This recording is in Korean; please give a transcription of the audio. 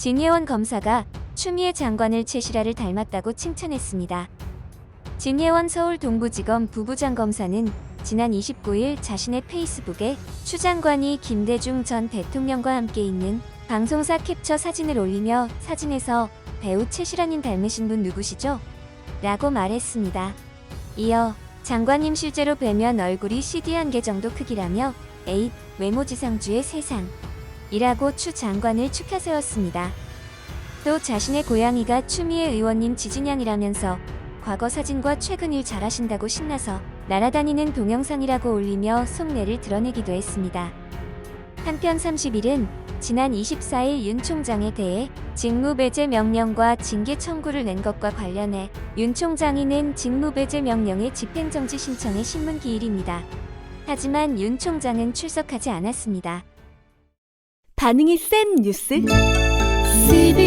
진예원 검사가 추미애 장관을 최실화를 닮았다고 칭찬했습니다. 진예원 서울 동부지검 부부장 검사는 지난 29일 자신의 페이스북에 추 장관이 김대중 전 대통령과 함께 있는 방송사 캡처 사진을 올리며 사진에서 배우 최실화님 닮으신 분 누구시죠? 라고 말했습니다. 이어 장관님 실제로 뵈면 얼굴이 CD 한 개 정도 크기라며 에잇 외모지상주의 세상 이라고 추 장관을 축하 세웠습니다. 또 자신의 고양이가 추미애 의원님 지진양이라면서 과거 사진과 최근 일 잘하신다고 신나서 날아다니는 동영상이라고 올리며 속내를 드러내기도 했습니다. 한편 30일은 지난 24일 윤 총장에 대해 직무배제 명령과 징계 청구를 낸 것과 관련해 윤 총장이 낸 직무배제 명령의 집행정지 신청의 신문기일입니다. 하지만 윤 총장은 출석하지 않았습니다. 반응이 센 뉴스? CBC